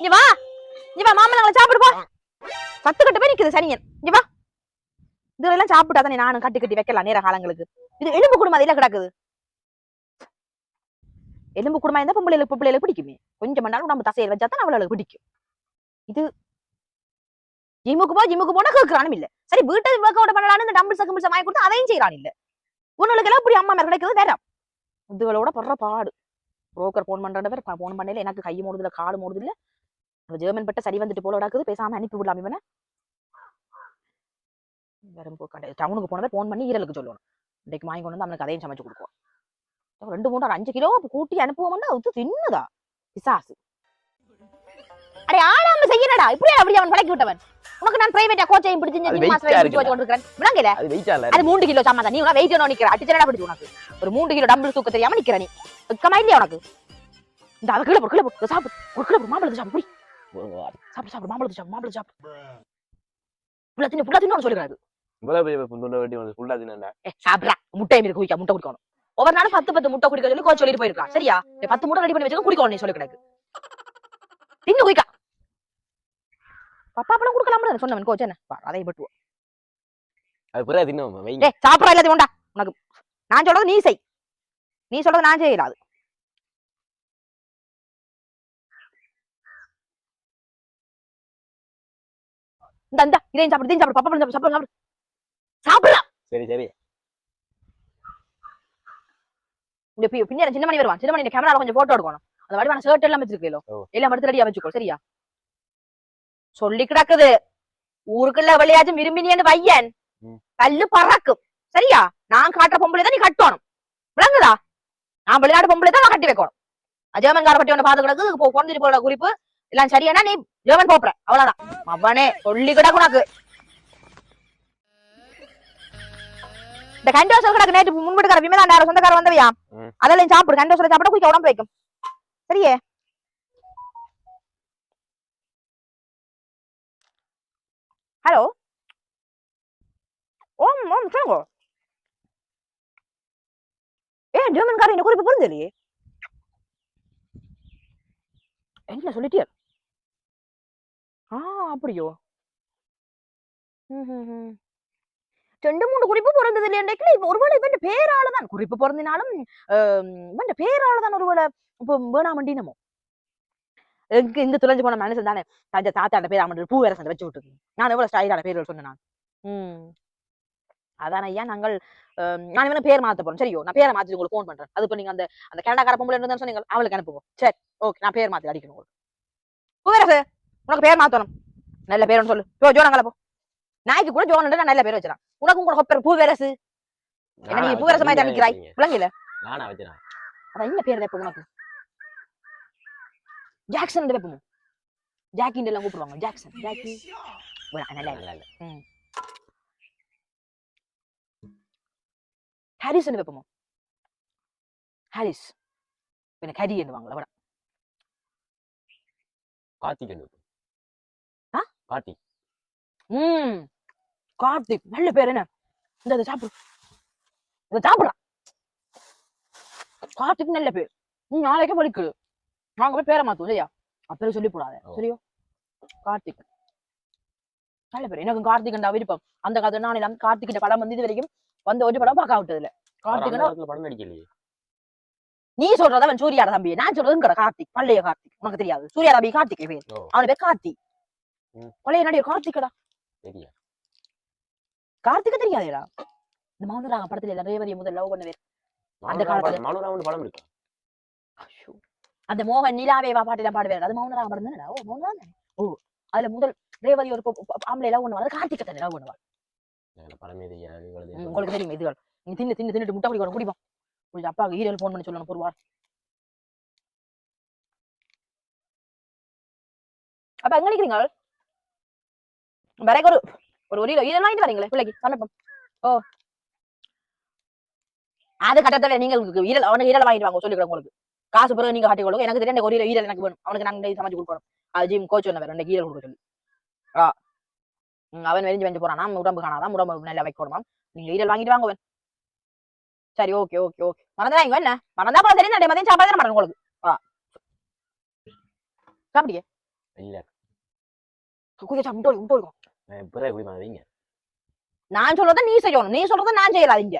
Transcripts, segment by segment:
இங்க வா. இங்க வா மாமல்லங்களை சாப்பிடு போ. சத்து கட்டு போய் நிக்குது சனியன். இங்க வா. இதெல்லாம் சாப்பிட்டா தானே நானும் கட்டி கட்டி வைக்கலாம் நேர காலங்களுக்கு. இது எலும்பு குடும்பம் அதில கிடக்குது. எலும்பு குடும்பம் இருந்தா பொம்பளைகளுக்கு பொம்பளைகளுக்கு பிடிக்குமே. கொஞ்சம் மணி நம்ம தசையில் வச்சா தான் அவளுக்கு பிடிக்கும். இது ஜிம்முக்கு போ ஜிம்முக்கு போனா கேட்கறானும் இல்ல. சரி வீட்டை ஒர்க் அவுட் பண்ணலாம்னு இந்த டம்பிள் கம்பிள்ஸ் வாங்கி கொடுத்து அதையும் செய்யறான் இல்ல. உன்னுக்கு எல்லாம் இப்படி அம்மா மேல கிடைக்கிறது வேற இதுகளோட படுற பாடு. புரோக்கர் போன் பண்றவர் போன் பண்ணல எனக்கு கை மூடுதில்ல காடு மூடுதில்ல ஜெர்மன் பட்ட சரி வந்துட்டு போல கிடக்குது பேசாம அனுப்பி விடலாம் இவனை. வெறும் கடை டவுனுக்கு போனதை போன் பண்ணி ஈரலுக்கு சொல்லணும். இன்றைக்கு வாங்கி கொண்டு வந்து அவனுக்கு அதையும் சமைச்சு கொடுக்கும் ரெண்டு மூணு ஒரு அஞ்சு கிலோ கூட்டி அனுப்புவோம்னா அது தின்னுதா? பிசாசு. அடே ஆடாம செய்யறடா. இப்படியே அப்படி அவன் பழக்கி விட்டவன்? உனக்கு நான் பிரைவேட்டா கோச்சையும் பிடிச்சு weight மாசம் ஆ பிடிச்சு வச்சு கொண்டிருக்கிறேன். விளங்கல அது இல்ல அது மூன்று கிலோ சாமான் நீ உன வெயிட் நிக்கிற அடிச்சனடா பிடிச்சு உனக்கு? ஒரு மூன்று கிலோ டம்பிள் தூக்க தெரியாம நிக்கிற நீ வெக்கமா இல்லையா உனக்கு? இந்த அவ கீழே போ கீழே போ. இதை சாப்பிடு. ஒரு கீழே போ. மாம்பழத்தை சாப்பிடு. புடி. சாப்பிடு சாப்பிடு மாம்பழத்தை சாப்பிடு மாம்பழத்தை சாப்பிடு. புள்ள தின்னு புள்ள தின்னு சொல்லுறாரு இவ்வளவு பெரிய துண்டை வெட்டி வந்து தின்னா ஏ சாப்பிடா முட்டை மீது குடிக்க முட்டை குடிக்கணும். ஒவ்வொரு நாளும் பத்து பத்து முட்டை குடிக்க சொல்லி கோச் சொல்லிட்டு போயிருக்கான் சரியா? பத்து முட்டை ரெடி பண்ணி வச்சுக்க குடிக்கணும் நீ சொல்லி கிடக்கு தின்னு குயிக்கா பப்பா பழம் கொடுக்கலாம் சொன்னவன் கோச் என்ன? அதை பட்டுவோம் அது வைங்க டேய் சாப்பிடா எல்லாத்தையும் உண்டா உனக்கு நான் சொல்றது நீ செய். நீ சொல்றது நான் செய்யலாது இந்த இந்த இதையும் சாப்பிடு இதையும் சாப்பிடு பப்பா சாப்பிடு சாப்பிடு சாப்பிடு. சரி சரி. இந்த பின்னாடி சின்ன மணி வருவான். சின்ன மணி கேமரால கொஞ்சம் போட்டோ எடுக்கணும். அந்த வடிவான ஷர்ட் எல்லாம் வச்சிருக்கீங்களோ. எல்லாம் எடுத்து ரெடியா வச்சுக்கோ சரியா? சொல்லி கிடக்குது. ஊருக்குள்ள விளையாச்சும் விரும்பினியன்னு பையன் ம். கல்லு பறக்கும். சரியா? நான் காட்டுற பொம்பளை தான் நீ கட்டணும். விளங்குதா? நான் விளையாட்டு பொம்பளை தான் கட்டி வைக்கணும். அஜயமன்கார பட்டி ஒன்று பார்த்து கிடக்கு. குறைஞ்சிட்டு போற குறிப்பு. எல்லாம் சரியானா நீ ஜெர்மன் போப்புற. அவ்வளவுதான். அவனே சொல்லி கிடக்கு உனக்கு. இந்த கண்டோசல் கிடக்கு நேற்று முன்பிட்டுக்கார விமலா நேரம் சொந்தக்கார வந்தவையா. அதெல்லாம் சாப்பிடு கண்டோசல சாப்பிட குயிக்க உடம்பு வைக்கும். சரியே? ஹலோ? ஓம் ஓம் சொல்லுங்க. ஏன் ஜெர்மன்காரன் இந்த குறிப்பு புரிஞ்சலையே என்ன சொல்லிட்டியா? ஆ அப்படியோ? ம். ரெண்டு மூணு குறிப்பு பிறந்தது இல்லையா ஒருவேளை இவன் பேரால தான் குறிப்பு பிறந்தினாலும் இவன் பேரால தான் ஒருவேளை இப்போ வேணாமண்டினமோ? எங்க இந்த துளைஞ்சு போன மனுஷன் தானே. தஞ்ச தாத்தாண்ட பேர் அவன் பூ வேற சண்டை வச்சு விட்டுருக்கு. நான் எவ்வளவு ஸ்டைலான பேர்கள் சொன்னேன் நான். ம். அதான் ஐயா நாங்கள் நான் இவனை பேர் மாத்த போறேன். சரியோ நான் பேரை மாத்தி உங்களுக்கு ஃபோன் பண்றேன். அது இப்போ நீங்க அந்த அந்த கனடாக்கார பொம்பளை இருந்தா சொன்னீங்க அவளுக்கு அனுப்புங்க சரி ஓகே நான் பேர் மாத்தி அடிக்கணும் உங்களுக்கு. பூவரசு உனக்கு பேர் மாத்தணும். நல்ல பேருன்னு சொல்லு. ஜோ ஜோனங்கள போ. நாய்க்கு கூட ஜோன் நான் நல்ல பேர் வச்சிடலாம் உனக்கும் கூட பேர் பூவேரசு. என்ன நீ பூவரசு மாதிரி நிக்கிறாய் விளங்கல நானா வச்சுனா அதான் என்ன பேர் வைப்ப உனக்கு. ஜாக்சன் வைப்போம் ஜாக்கின் எல்லாம் கூப்பிடுவாங்க. ஜாக்சன். ஜாக்கி. நல்லா இல்ல. இல்ல. ஹாரிஸ் வைப்போம் ஹாரிஸ். என்னவாங்களா வேணாம் கார்த்திக் என்ன ஆ? கார்த்திக். ம். கார்த்திக் நல்ல பேர் என்ன? இந்த இதை சாப்பிடு. இதை சாப்பிடலாம். கார்த்திக் நல்ல பேர். ம், நாளைக்கே வலிக்குது நாங்க போய் பேரை மாத்துவோம் சரியா? அப்பவே சொல்லி போடாத. சரியோ? கார்த்திக். நல்ல பேர். எனக்கு கார்த்திக் விருப்பம். அந்த கதை நான் எல்லாம் கார்த்திக் படம் வந்து இது வரைக்கும் வந்த ஒரு படம் பார்க்க விட்டது இல்ல. அவர் அந்த கார்த்திக் படம் நடிக்கலையே. நீ சொல்றத அவன் சூர்யாட தம்பி நான் சொல்றதுங்கிற கார்த்திக் பள்ளைய கார்த்திக். உனக்கு தெரியாது. சூர்யா தம்பி கார்த்திக் பேர். அவன பேர் கார்த்திக். பழைய நடிகர் கார்த்திகடா. சரியா கார்த்திக தெரியாதேடா. இந்த மௌனராக படத்துல ரேவதியை முதல்ல லவ் பண்ணவே அந்த காலத்துல- மனோராமன் படம் இருக்கா? ஐயோ. அந்த மோகன் நிலாவே வா பாட்டு பாடுவாரு. அது மௌனராக படம் தானே ஓ மௌனராக ஓ அதுல முதல் ரேவதி ஒரு ஆம்பளை லவ் பண்ணுவாள் கார்த்திகை தானே லவ் பண்ணுவாள். உங்களுக்கு தெரியும் இதுகள். நீ தின்னு தின்னு தின்னுட்டு முட்டை குடிக்கணும் குடிப்போம் கொஞ்சம் அப்பாவுக்கு ஹீரோல் ஃபோன் பண்ணி சொல்லணும் ஒரு வாரம் அப்ப எங்க நிக்கிறீங்க வரைக்கும் ஒரு ஒரு ஒரு ஈரல் வாங்கிட்டு வரீங்களே பிள்ளைக்கு சமைப்போம் ஓ. அது கட்டத்தை நீங்கள் ஈரல் அவனுக்கு ஈரல் வாங்கிட்டு வாங்க சொல்லிக்கிறேன் உங்களுக்கு. காசு பிறகு நீங்க காட்டி கொடுங்க. எனக்கு தெரியும் ஒரு ஈரல் எனக்கு வேணும். அவனுக்கு நாங்க சமைச்சு கொடுக்கணும். அது ஜிம் கோச் சொன்ன ரெண்டு ஈரல் கொடுக்க சொல்லி. ஆ. அவன் வெறிஞ்சு வெஞ்சு போறானா. உடம்பு காணாதான் உடம்பு நல்லா வைக்கணுமாம் நீங்க ஈரல் வாங்கிட்டு வாங்க சரி ஓகே ஓகே ஓகே. மறந்துடாங்க என்ன? மறந்தா அப்புறம் தெரியும் மதியம் சாப்பாடு தானே மறந்து உங்களுக்கு? ஆ. சாப்பிடியே இல்ல. குதிச்சா முட்டோய் முட்டோய் எப்பறம் எப்படி வைங்க நான் சொல்றதை நீ செய்யணும். நீ சொல்றதை நான் செய்யலாம் இங்க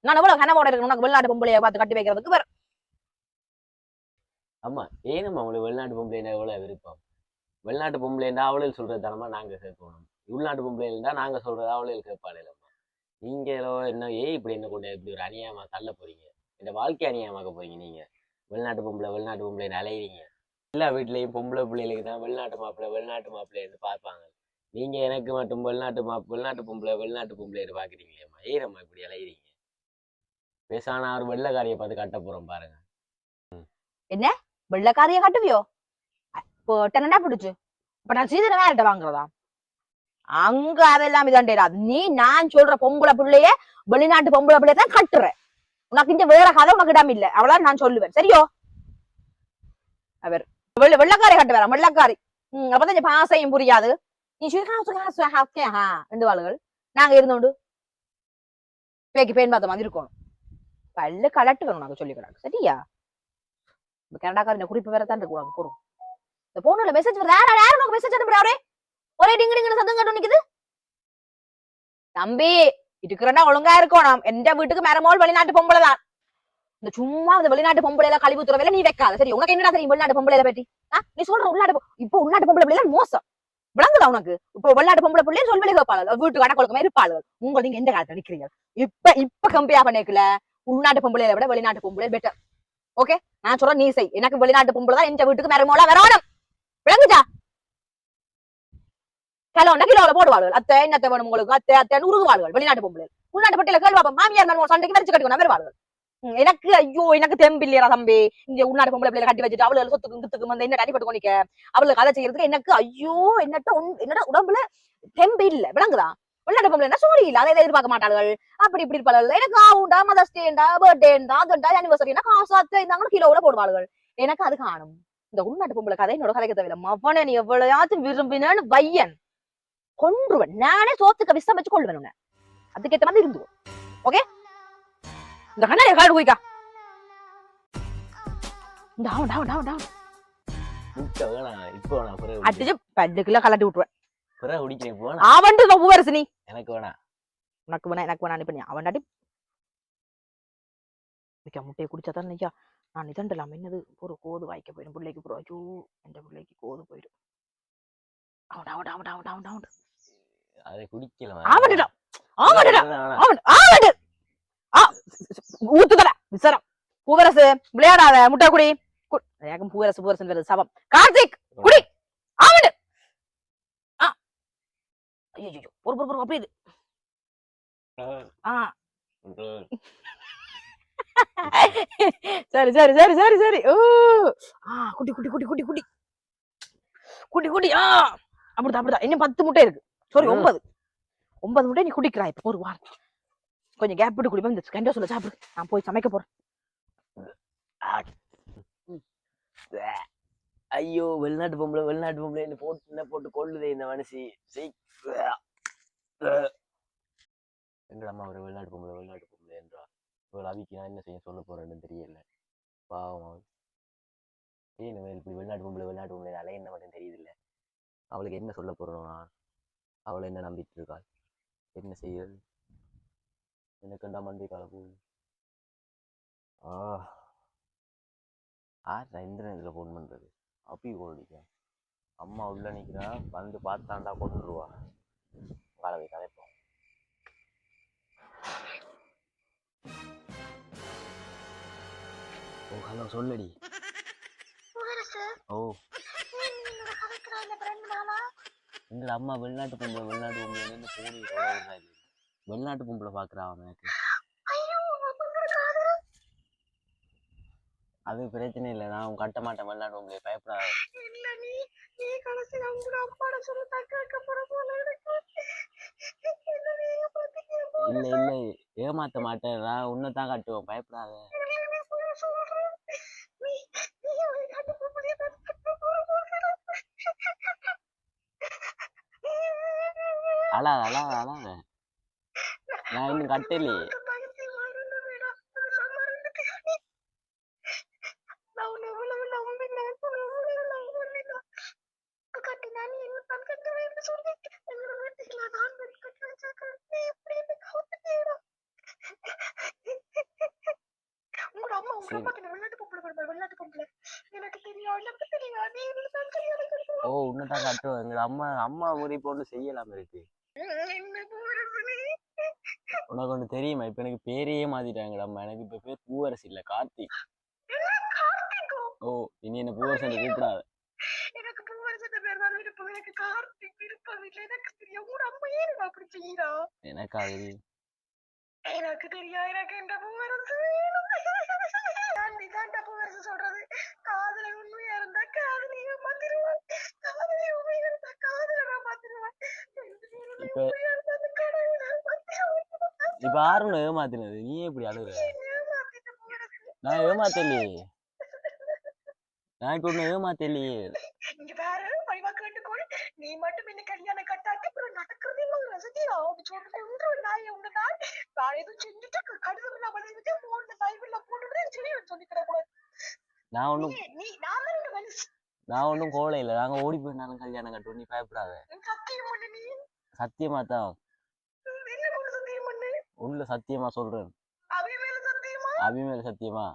நான் எவ்வளவு கனவோட இருக்கணும். உனக்கு வெளிநாட்டு பொம்பளைய பார்த்து கட்டி வைக்கிறதுக்கு வேற. ஆமா. ஏனம்மா உங்களுக்கு வெளிநாட்டு பொம்பளைன்னா எவ்வளவு விருப்பம்? வெளிநாட்டு பொம்பளைன்னா அவளுக்கு சொல்றது தனமா நாங்க கேட்கணும். உள்நாட்டு பொம்பளைன்னா நாங்க சொல்றது அவளுக்கு கேட்பாளேலம்மா நீங்க ஏதோ என்ன ஏன் இப்படி என்ன கொண்டு இப்படி ஒரு அநியாயமா தள்ள போறீங்க? இந்த வாழ்க்கை அநியாயமாக்க போறீங்க நீங்க. வெளிநாட்டு பொம்பளை வெளிநாட்டு பொம்பளை அலையிறீங்க. எல்லா வீட்லயும் பொம்பளை பிள்ளைகளுக்கு தான் வெளிநாட்டு மாப்பிள்ளை வெளிநாட்டு மாப்பிள்ளைன்னு பார்ப்பாங்க. நீங்க எனக்கு மட்டும் வெளிநாட்டு மா வெளிநாட்டு பொம்பளை வெளிநாட்டு பொம்பளைன்னு பாக்குறீங்களேம்மா. ஏறம்மா இப்படி அலையிறீங்க. பேசானா ஒரு வெள்ளக்காரியை பார்த்து கட்ட போறோம் பாருங்க. என்ன? வெள்ளக்காரியை கட்டுவியோ? இப்போ டெனண்டா பிடிச்சு? இப்ப நான் சீதன வேற வாங்குறதா? அங்க அதெல்லாம் இதாண்டேராது நீ நான் சொல்ற பொம்பளை பிள்ளைய வெளிநாட்டு பொம்பளை பிள்ளைய தான் கட்டுற. உனக்கு இந்த வேற கதை உனக்கு இடம் இல்ல. அவ்வளவு நான் சொல்லுவேன். சரியோ? அவர். வெள்ள வெள்ளக்காரி கட்டுவாரா? வெள்ளக்காரி. உம் அப்பதான் பாசையும் புரியாது. ரெண்டு வாளுகள் நாங்க இருந்தோண்டு பேக்கி பேன் பார்த்த மாதிரி இருக்கணும் பல்லு கலட்டுக்கணும் நாங்க சொல்லிக்கிறாங்க சரியா இந்த கனடாக்காரன் இந்த குறிப்பு வேற தான் இருக்கு உனக்கு போறோம் இந்த போன்ல மெசேஜ் வருது யாரா யாரும் உனக்கு மெசேஜ் அனுப்புறாரே ஒரே டிங்கு டிங்குன்னு சத்தம் கேட்டு நிக்குது தம்பி இருக்கிறனா ஒழுங்கா இருக்கணும் எந்த வீட்டுக்கு மரமோல் வெளிநாட்டு பொம்பளை தான் இந்த சும்மா அந்த வெளிநாட்டு பொம்பளைல கழிவு துறவையில நீ வைக்காத சரி உனக்கு என்னடா தெரியும் வெளிநாட்டு பொம்பளைல பற்றி நீ சொல்ற உள்நாட்டு பொ- இப்போ உள்நாட்டு பொம்பளை பிள்ளைல மோசம் விளங்குதா உனக்கு? இப்போ வெளிநாட்டு பொம்பளை பிள்ளைய சொல்லி கேட்பாள் வீட்டு கணக்கு இருப்பாள் உங்க நீங்க எந்த காலத்துல நிக்கிறீங்க? இப்ப இப்ப கம்பேர் பண்ணிக்கல. உள்நாட்டு பொம்பளையை விட வெளிநாட்டு பொம்பளை பெட்டர் ஓகே நான் சொல்றேன் நீ செய். எனக்கு வெளிநாட்டு பொம்பளை தான் எந்த வீட்டுக்கு மரமோலா வரணும் விளங்குச்சா கிலோண்டா கிலோல போடுவாள் அத்தை என்னத்தை வேணும் உங்களுக்கு? அத்தை அத்தை உருகுவார்கள் வெளிநாட்டு பொம்பளை உள்நாட்டு பட்டியல கேள்வி மாமியார் மருமகள் சண்டைக்கு வரைச்சு கட்டிக்கணும். வருவார்கள் எனக்கு ஐயோ எனக்கு தெம்பில்லையா தம்பி. இங்க உள்நாட்டு பொம்பளை பிள்ளைல கட்டி வச்சுட்டு அவளுக்கு சொத்துக்கு கித்துக்கு வந்து என்ன அடிபட்டு கொண்டிக்க அவளுக்கு கதை செய்யறதுக்கு எனக்கு ஐயோ என்னட்ட உன்- என்னடா உடம்புல தெம்பு இல்ல. விளங்குதா? வெளிநாட்டு பொம்பளை சோழி இல்ல? அதை எதிர்பார்க்க மாட்டார்கள் அப்படி இப்படி இருப்பார்கள் எனக்கு ஆவுண்டா மதர்ஸ் டேண்டா பர்த்டேண்டா அதுண்டா அனிவர்சரினா காசு அத்தை இருந்தாங்க போடுவார்கள் எனக்கு அது காணும். இந்த உள்நாட்டு பொம்பளை கதை என்னோட கதைக்கு தேவையில்ல. மவனை நீ எவ்வளவுயாச்சும் விரும்பினு பையன் கொன்றுவன். நானே சோத்துக்க விஷம் வச்சு கொள்வேன் அதுக்கேற்ற அதுக்கேத்த மாதிரி இருந்து ஓகே? இந்த கண்ணாடி காடு போய்க்கா டாவன் டாவன் டாவன் பிறகு அடிச்சு பல்லுக்குள்ள கலட்டி விட்டுருவேன். அவன்ட்டு பூவரசு நீ? எனக்கு வேணாம். உனக்கு வேணா எனக்கு வேணா பண்ணி. அவன் முட்டையை குடிச்சா தான் நிக்கா நான் இதண்டலாம் என்னது? ஒரு கோது வாய்க்க போயிடும் பிள்ளைக்கு போறோம் ஐயோ எந்த பிள்ளைக்கு கோது போயிடும். அவன் அவன் அவன் அவன் அவன் அவன் அதை குடிக்கலாம் வேணாம், வேணாம். அவன் அவன் ஆ ஊத்துக்கடா விசரம். பூவரசு விளையாடாத முட்டை குடி எனக்கு பூவரசு பூவரசு வருது சபம். கார்த்திக் குடி. அவனு ஆ. ஐயோ பொறு பொறு பொறு அப்படி இது. ஆ. சரி சரி சரி சரி சரி. ஓ. ஆ குட்டி குட்டி குட்டி குட்டி குட்டி. குட்டி குட்டி ஆ. அப்படிதான் அப்படிதான். இன்னும் பத்து முட்டை இருக்கு. சாரி. ஒன்பது. ஒன்பது முட்டை நீ குடிக்கிறா இப்ப ஒரு வாரம். கொஞ்சம் கேப் விட்டு குடிப்போம் இந்த கண்டோ சொல்ல சாப்பிடு. நான் போய் சமைக்க போறேன். ஐயோ வெளிநாட்டு பொம்பளை வெளிநாட்டு பொம்பளை. என்ன போட்டு என்ன போட்டு கொள்ளுதே இந்த மனசி என்றாம்மா ஒரு வெளிநாட்டு பொம்பளை வெளிநாட்டு பொம்பளை என்றா? இவள் அவிக்கு நான் என்ன செய்ய சொல்ல போறேன்னு தெரியல. பாவம். அவள் ஏன் இப்படி வெளிநாட்டு பொம்பளை வெளிநாட்டு பொம்பளை அலைய என்ன மட்டும் தெரியுதில்ல? அவளுக்கு என்ன சொல்ல போறோம் அவளை என்ன நம்பிட்டு இருக்காள் என்ன செய்யறது எனக்குண்டா மண்டி கால போகுது ஆ ஆறா இந்திரன் இதில் ஃபோன் பண்ணுறது அப்பி கோடிக்க அம்மா உள்ள நிற்கிறா வந்து பார்த்தாண்டா கொண்டுருவா கலவை கதைப்போம் ஓ ஹலோ சொல்லடி ஓ எங்கள் அம்மா வெளிநாட்டு பொம்பளை வெளிநாட்டு பொம்பளை போடி வெளிநாட்டு பொம்பளை பார்க்குறா அவன் எனக்கு. அது? பிரச்சனை இல்லை நான் கட்ட மாட்டேன் வெளிநாட்டு பொம்பளை பயப்படாத. இல்லை இல்லை ஏமாத்த மாட்டேன் நான் தான் கட்டுவேன் பயப்படாத. அழாத அழாத அழாத. நான் இன்னும் கட்டலையே. அப்படின்னு சொல்லி எங்களோட வீட்டுல நான் வீட்டு கட்டி வச்சிருக்கேன் நீ இப்படி என்ன கவுத்துட்டீடா உங்களோட அம்மா உங்க சரி. அம்மாக்கு இந்த வெளிநாட்டு பொம்பளை கொடுப்பாரு வெளிநாட்டு பொம்பளை. எனக்கு தெரியும் எனக்கு தெரியும். நீ தான் கல்யாணம் கட்டுவா ஓ உன்னதான் கட்டுவோம் எங்க அம்மா அம்மா முறை போட்டு செய்யலாம் இருக்கு. உனக்கு ஒன்று தெரியுமா? இப்ப எனக்கு பேரையே மாத்திட்டாங்க அம்மா. எனக்கு இப்ப பேர் பூவரசு இல்ல கார்த்திக். ஓ இனி என்ன பூவரசு கூப்பிடாத. எனக்கு பூவரசத்த பேர் தான் விருப்பம். எனக்கு கார்த்திக் விருப்பம் இல்லை. எனக்கு தெரியும். உங்களோட அம்மா ஏன் அப்படி செய்யறா எனக்கு அது எனக்கு தெரியும். எனக்கு இந்த பூவரசு நான் இதான்டா பூவரசு சொல்றது. காதல உண்மையா இருந்தா காதலிய மாத்திருவான். காதலி உண்மையா இருந்தா காதல மாத்திருவான். இப்ப இப்ப ஆறுன்னு ஏமாத்தினது. நீ எப்படி அழுகுற நான் ஏமாத்தலையே. நான் இப்ப ஒன்னும் ஏமாத்தலையே. நீ மட்டும் என்ன கல்யாணம் கட்டாட்டி அப்புறம் நடக்கிறதே இல்லை ரசதியா அப்படி சொல்றது ஒன்று நாய் உண்டு நான். நான் எதுவும் செஞ்சுட்டு கடுதல் நான் வளர்ந்துட்டு போன டைம்ல போட்டு சரி சொல்லிக்கிற கூடாது. நான் ஒன்றும் நீ- நீ நான் நான் ஒன்றும் கோலை இல்லை. நாங்க ஓடி போயிட்டாலும் கல்யாணம் கட்டுவோம். நீ பயப்படாத. சத்தியம் பண்ணு நீ சத்தியமா தான் என்ன பண்ணு சத்தியம் பண்ணு உள்ள சத்தியமா சொல்றேன். அவை மேல சத்தியமா? அபி மேல சத்தியமா?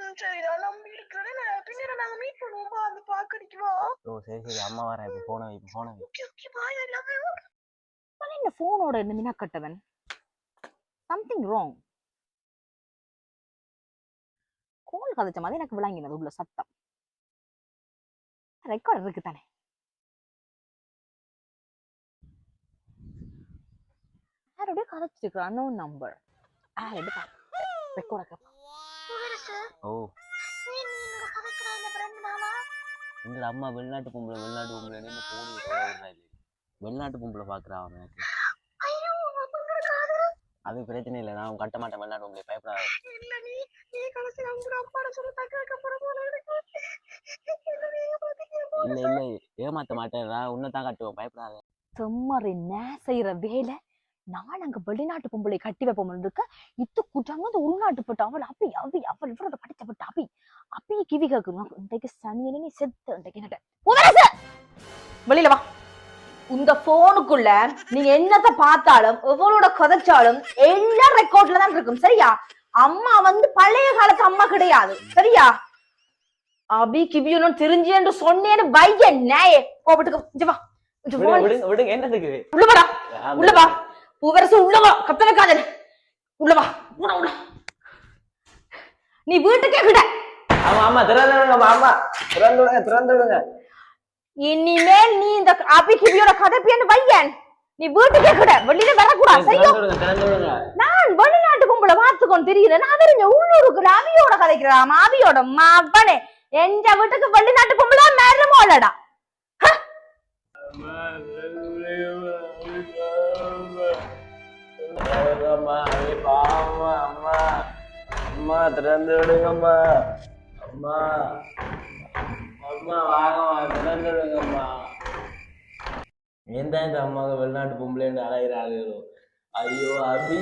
ம், சரி நான் நம்பி இருக்கிறேன். பின்னாடி நாங்க மீட் பண்ணுவோமா? அந்த பாக்கடிக்குவா ஓ சரி சரி. அம்மா வரேன். இப்ப போன வை போன வை. Okay okay bye I love you அவன் என்ன போனோட சம்திங் ராங் கோல் கதைச்ச மாதிரி எனக்கு விளங்கினது உள்ள சத்தம். ரெக்கார்ட் இருக்கு தானே யாரோடய கதைச்சிருக்கிற அன்னோன் நம்பர் யாரோட ரெக்கார்ட் புவரசு ஓ நீ நீ என்னோட கதைக்கிற இந்த ஃப்ரெண்ட் நானா எங்க அம்மா வெளிநாட்டு பொம்பளை வெளிநாட்டு பொம்பளை விடுறா இல்லை வெளிநாட்டு பொம்பளை பாக்குறா அவன் எனக்கு அது பிரச்சனை இல்லை நான் கட்ட மாட்டேன் வெளிநாட்டு பொம்பளை பயப்படாத நீ நீ இல்ல இல்ல ஏமாத்த மாட்டேன் நான் உன்னை தான் கட்டுவேன் பயப்படாத செம்மறி நே செய்யற வேலை நான் அங்க வெளிநாட்டு பொம்பளை கட்டி வைப்போம் இருக்க இத்து குட்டாங்க அந்த உள்நாட்டு பட்டு. அவள் அப்பி அவி அவள் இவரோட படிச்ச பட்டு அப்பி அப்பி கிவி கேக்குமா இன்றைக்கு சனியனே நீ செத்து இன்றைக்கு உதரசு வெளியில வா. உங்க போனுக்குள்ள நீங்க என்னத்த பார்த்தாலும் எவ்வளோட கதைச்சாலும் எல்லாம் ரெக்கார்ட்ல தான் இருக்கும் சரியா? அம்மா வந்து பழைய காலத்து அம்மா கிடையாது சரியா? அபி கிபியும் தெரிஞ்சு என்று சொன்னேன்னு வைய நாயே வா. விடுங்க விடுங்க என்னதுக்கு உள்ள வாடா. உள்ள வா. பூவரசு உள்ள வா கத்தன காதல் உள்ள உள்ள நீ வீட்டுக்கே கிட்ட ஆமா ஆமா திறந்து விடுங்க ஆமா. திறந்து விடுங்க திறந்து விடுங்க இனிமேல் நீ இந்த அபி கிபியோட கதை பேன்னு வையன் நீ வீட்டுக்கே கிட வெளியில வரக்கூடாது. செய்யும் நான் வெளிநாட்டு கும்பல பார்த்துக்கொண்டு தெரியல நான் தெரிஞ்ச உள்ளூருக்கு அவியோட கதைக்கிறான் அவியோட மவனே. எந்த வீட்டுக்கு வெளிநாட்டு கும்பலா மருமோலடா அம்மா பாவமா அம்மா. அம்மா திறந்து விடுங்கம்மா. அம்மா. அம்மா வாங்கம்மா திறந்து விடுங்கம்மா. ஏன் தான் இந்த அம்மாவுக்கு வெளிநாட்டு பொம்பளைன்னு அலைகிற ஆளுகளும் ஐயோ அபி.